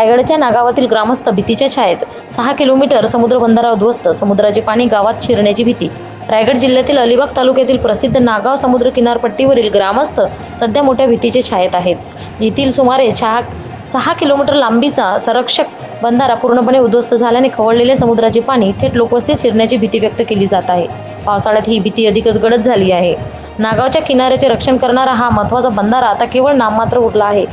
रायगडच्या नागावातील ग्रामस्थ भीतीच्या छायेत. सहा किलोमीटर समुद्र बंधारा उद्ध्वस्त. समुद्राचे पाणी गावात शिरण्याची भीती. रायगड जिल्ह्यातील अलिबाग तालुक्यातील प्रसिद्ध नागाव समुद्र किनारपट्टीवरील ग्रामस्थ सध्या मोठ्या भीतीचे छायेत आहेत. येथील सुमारे छहा सहा किलोमीटर लांबीचा संरक्षक बंधारा पूर्णपणे उद्ध्वस्त झाल्याने खवळलेले समुद्राचे पाणी थेट लोकवस्तीत शिरण्याची भीती व्यक्त केली जात आहे. पावसाळ्यात ही भीती अधिकच गडद झाली आहे. नागावच्या किनाऱ्याचे रक्षण करणारा हा महत्त्वाचा बंधारा आता केवळ नाममात्र उठला आहे.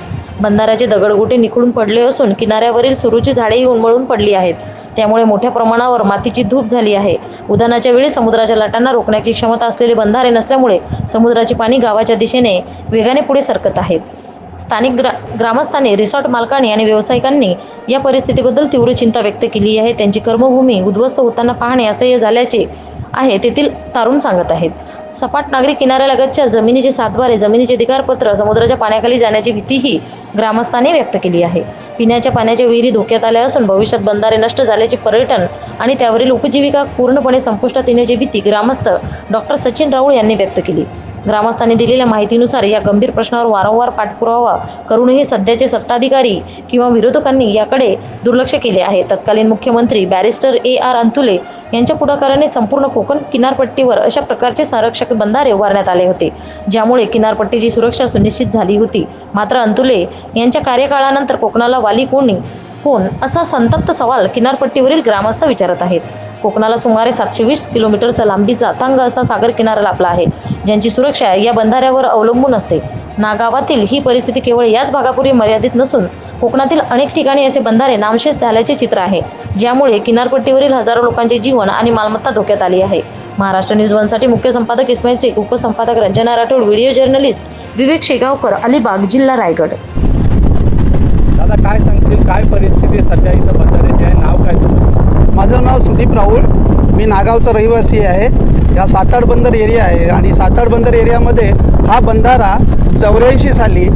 बंधाऱ्याचे दगडगोटे निखळून पडले असून किनाऱ्यावरील सुरूची झाडेही उन्मळून पडली आहेत. त्यामुळे मोठ्या प्रमाणावर मातीची धूप झाली आहे. उदाहरणाच्या वेळी समुद्राच्या लाटांना रोखण्याची क्षमता असलेले बंधारे नसल्यामुळे समुद्राचे पाणी गावाच्या दिशेने वेगाने पुढे सरकत आहेत स्थानिक ग्रा ग्रामस्थांनी रिसॉर्ट मालकांनी आणि व्यावसायिकांनी या परिस्थितीबद्दल तीव्र चिंता व्यक्त केली आहे. त्यांची कर्मभूमी उद्ध्वस्त होताना पाहणे असह्य झाल्याचे आहे तेथील तारुण सांगत आहेत. सपाट नागरी किनाऱ्यालगतच्या जमिनीचे सातबारे जमिनीचे अधिकारपत्र समुद्राच्या पाण्याखाली जाण्याची भीतीही ग्रामस्थांनी व्यक्त केली आहे. पिण्याच्या पाण्याच्या विहिरी धोक्यात आल्या असून भविष्यात बंधारे नष्ट झाल्याचे पर्यटन आणि त्यावरील उपजीविका पूर्णपणे संपुष्टात येण्याची भीती ग्रामस्थ डॉक्टर सचिन राऊळ यांनी व्यक्त केली. ग्रामस्थांनी दिलेल्या माहितीनुसार या गंभीर प्रश्नावर वारंवार पाठपुरावा करूनही सध्याचे सत्ताधिकारी किंवा विरोधकांनी याकडे दुर्लक्ष केले आहे. तत्कालीन मुख्यमंत्री बॅरिस्टर ए आर अंतुले यांच्या पुढाकाराने संपूर्ण कोकण किनारपट्टीवर अशा प्रकारचे संरक्षक बंधारे उभारण्यात आले होते ज्यामुळे किनारपट्टीची सुरक्षा सुनिश्चित झाली होती. मात्र अंतुले यांच्या कार्यकाळानंतर कोकणाला वाली कोणी कोण असा संतप्त सवाल किनारपट्टीवरील ग्रामस्थ विचारत आहेत. कोकणाला सुमारे सातशे वीस किलोमीटरचा लांबीचा तांग असा सागर किनारा लाभला आहे. ज्यांची सुरक्षा या बंधाऱ्यावर अवलंबून असते. नागावातील ही परिस्थिती केवळ याच भागापुरी मर्यादित नसून कोकणातील अनेक ठिकाणी असे बंधारे नामशेष झाल्याचे चित्र आहे. ज्यामुळे किनारपट्टीवरील हजारो लोकांचे जीवन आणि मालमत्ता धोक्यात आली आहे. महाराष्ट्र न्यूज वनसाठी मुख्य संपादक इस्माईल शेख उपसंपादक रंजना राठोड व्हिडिओ जर्नलिस्ट विवेक शेगावकर अलिबाग जिल्हा रायगड. दादा काय सांगशील? काय परिस्थिती सध्या इथं बंधाऱ्याची आहे नाव काय तुझं माझं नाव सुदीप राऊळ. मी नागावचा रहिवासी आहे. या साताड बंदर एरिया आहे आणि साताड बंदर एरियामध्ये हा बंधारा चौऱ्याऐंशी साली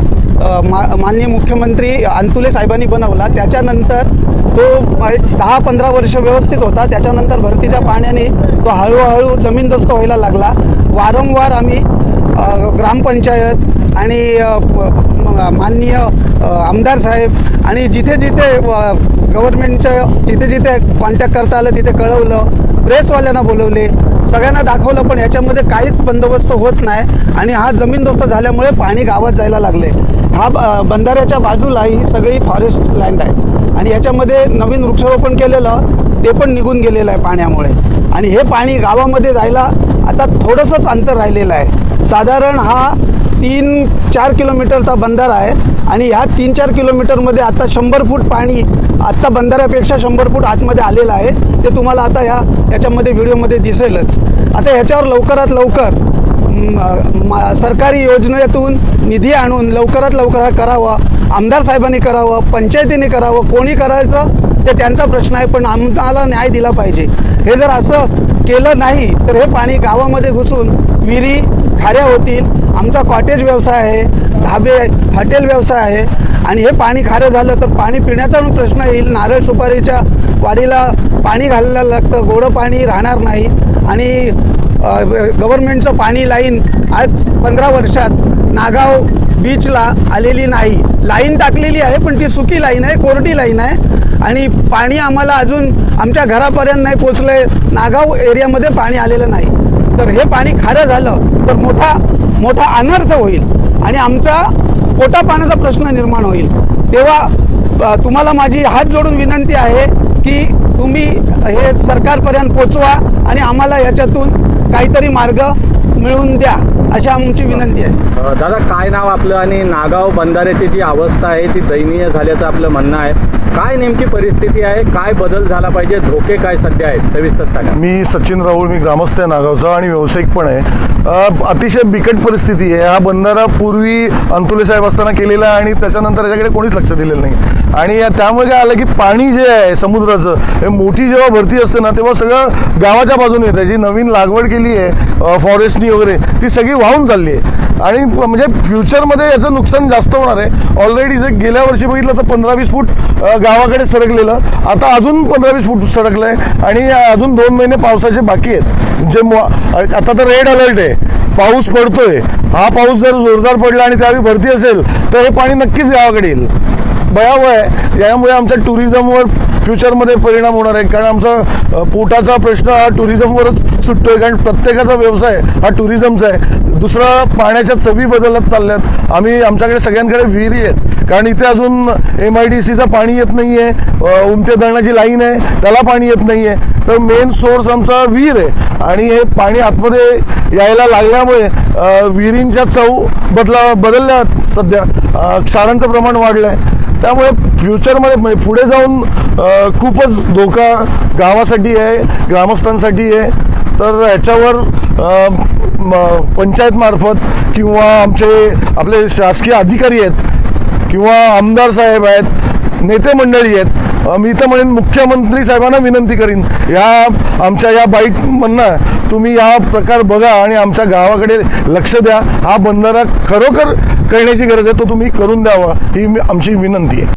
मा माननीय मुख्यमंत्री अंतुले साहेबांनी बनवला. त्याच्यानंतर तो दहा पंधरा वर्ष व्यवस्थित होता. त्याच्यानंतर भरतीच्या पाण्याने तो हळूहळू जमीनदोस्त व्हायला लागला. वारंवार आम्ही ग्रामपंचायत आणि माननीय आमदार साहेब आणि जिथे जिथे गव्हर्नमेंटच्या जिथे जिथे कॉन्टॅक्ट करता आलं तिथे कळवलं. प्रेसवाल्यांना बोलवले. सगळ्यांना दाखवलं पण याच्यामध्ये काहीच बंदोबस्त होत नाही. आणि हा जमीनदोस्त झाल्यामुळे पाणी गावात जायला लागले. हा ब- बंधाऱ्याच्या बाजूला ही सगळी फॉरेस्ट लँड आहे. आणि याच्यामध्ये नवीन वृक्षारोपण केलेलं ते पण निघून गेलेलं आहे पाण्यामुळे. आणि हे पाणी गावामध्ये जायला आता थोडंसंच अंतर राहिलेलं आहे. साधारण हा तीन चार किलोमीटरचा बंधारा आहे. आणि ह्या तीन चार किलोमीटरमध्ये आता शंभर फूट पाणी आत्ता बंधाऱ्यापेक्षा शंभर फूट आतमध्ये आलेलं आहे. ते तुम्हाला आता ह्या याच्यामध्ये व्हिडिओमध्ये दिसेलच. आता ह्याच्यावर लवकरात लवकर सरकारी योजनेतून निधी आणून लवकरात लवकर हा करावं. आमदार साहेबांनी करावं पंचायतीने करावं कोणी करायचं ते त्यांचा प्रश्न आहे पण आम्हाला न्याय दिला पाहिजे. हे जर असं केलं नाही तर हे पाणी गावामध्ये घुसून विहिरी खाऱ्या होतील. आमचा कॉटेज व्यवसाय आहे ढाबे हॉटेल व्यवसाय आहे. आणि हे पाणी खारं झालं तर पाणी पिण्याचा पण प्रश्न येईल. नारळ सुपारीच्या वाडीला पाणी घालायला लागतं. गोडं पाणी राहणार नाही. आणि गव्हर्नमेंटचं पाणी लाईन आज पंधरा वर्षात नागाव बीचला आलेली नाही. लाईन टाकलेली आहे पण ती सुकी लाईन आहे कोरडी लाईन आहे. आणि पाणी आम्हाला अजून आमच्या घरापर्यंत नाही पोचलं आहे नागाव एरियामध्ये पाणी आलेलं नाही. तर हे पाणी खारं झालं तर मोठा मोठा अनर्थ होईल. आणि आमचा पोटा पाण्याचा प्रश्न निर्माण होईल. तेव्हा तुम्हाला माझी हात जोडून विनंती आहे की तुम्ही हे सरकारपर्यंत पोचवा आणि आम्हाला याच्यातून काहीतरी मार्ग मिळवून द्या अशी आमची विनंती आहे. दादा काय नाव आपलं आणि नागाव बंधाऱ्याची जी अवस्था आहे ती दयनीय झाल्याचं आपलं म्हणणं आहे. काय नेमकी परिस्थिती आहे? काय बदल झाला पाहिजे? धोके काय सध्या आहेत? सविस्तर सांगा. मी सचिन राऊळ मी ग्रामस्थ आहे नागावचा आणि व्यावसायिक पण आहे. अतिशय बिकट परिस्थिती आहे. हा बंधारा पूर्वी अंतुले साहेब असताना केलेला आहे आणि त्याच्यानंतर याच्याकडे कोणीच लक्ष दिलेलं नाही. आणि या- त्यामुळे काय आलं की पाणी जे आहे समुद्राचं हे मोठी जेव्हा भरती असते ना तेव्हा सगळं गावाच्या बाजूने येतं. जी नवीन लागवड केली आहे फॉरेस्टनी वगैरे ती सगळी वाहून चालली आहे. आणि म्हणजे फ्युचरमध्ये याचं नुकसान जास्त होणार आहे. ऑलरेडी जे गेल्या वर्षी बघितलं तर पंधरा वीस फूट गावाकडे सरकलेलं. आता अजून पंधरा वीस फूट सरकलं आहे आणि अजून दोन महिने पावसाचे बाकी आहेत. जे आता तर रेड अलर्ट आहे. पाऊस पडतोय. हा पाऊस जर जोरदार पडला आणि त्यावेळी भरती असेल तर हे पाणी नक्कीच गावाकडे येईल. भयावह आहे. यामुळे आमच्या टुरिझमवर फ्युचरमध्ये परिणाम होणार आहे. कारण आमचा पोटाचा प्रश्न हा टुरिझमवरच सुटतोय. कारण प्रत्येकाचा व्यवसाय हा टुरिझमचा आहे. दुसरा पाण्याच्या चवी बदलत चालल्यात. आम्ही आमच्याकडे सगळ्यांकडे विहिरी आहेत. कारण इथे अजून एम आय डी सीचं पाणी येत नाही आहे उमते धरणाची लाईन आहे. त्याला पाणी येत नाही आहे तर मेन सोर्स आमचा विहीर आहे. आणि हे पाणी आतमध्ये यायला लागल्यामुळे विहिरींच्या चव बदला बदलल्या सध्या. क्षारांचं प्रमाण वाढलं आहे त्यामुळे फ्युचरमध्ये म्हणजे पुढे जाऊन खूपच धोका गावासाठी आहे ग्रामस्थांसाठी आहे. तर ह्याच्यावर म- पंचायतमार्फत किंवा आमचे आपले शासकीय अधिकारी आहेत किंवा आमदार साहेब आहेत नेते मंडळी आहेत मी तर म्हणेन मुख्यमंत्री साहेबांना विनंती करीन या आमच्या या बाईटमधनं तुम्ही हा प्रकार बघा आणि आमच्या गावाकडे लक्ष द्या. हा बंधारा खरोखर करण्याची गरज आहे तो तुम्ही करून द्यावा. ही मी- आमची विनंती आहे.